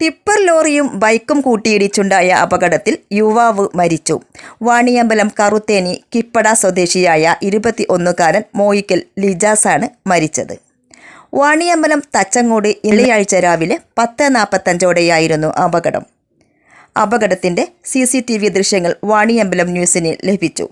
Tipper ലോറിയും ബൈക്കും കൂട്ടിയിടിച്ചുണ്ടായ അപകടത്തിൽ യുവാവ് മരിച്ചു വാണിയമ്പലം കറുത്തേനി കിപ്പട സ്വദേശിയായ ഇരുപത്തി ഒന്നുകാരൻ മോയിക്കൽ ലിജാസാണ് മരിച്ചത് വാണിയമ്പലം തച്ചങ്ങോട് ഇളയാഴ്ച രാവിലെ പത്ത് നാൽപ്പത്തഞ്ചോടെയായിരുന്നു അപകടം അപകടത്തിന്റെ സി സി ടി വി ദൃശ്യങ്ങൾ വാണിയമ്പലം ന്യൂസിന് ലഭിച്ചു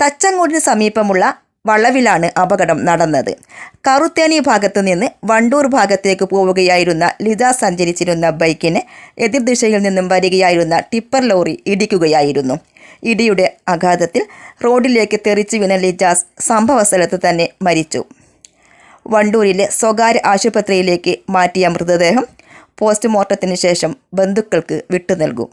തച്ചങ്ങോടിന് സമീപമുള്ള വളവിലാണ് അപകടം നടന്നത്. കറുത്തേനി ഭാഗത്തു നിന്ന് വണ്ടൂർ ഭാഗത്തേക്ക് പോവുകയായിരുന്ന ലിത സഞ്ചരിച്ചിരുന്ന ബൈക്കിന് എതിർദിശയിൽ നിന്നും വരികയായിരുന്ന ടിപ്പർ ലോറി ഇടിക്കുകയായിരുന്നു. ഇടിയുടെ ആഘാതത്തിൽ റോഡിലേക്ക് തെറിച്ചു വീണ ലിജാസ് സംഭവസ്ഥലത്ത് തന്നെ മരിച്ചു. വണ്ടൂരിലെ സ്വകാര്യ ആശുപത്രിയിലേക്ക് മാറ്റിയ മൃതദേഹം പോസ്റ്റ്മോർട്ടത്തിന് ശേഷം ബന്ധുക്കൾക്ക് വിട്ടു നൽകും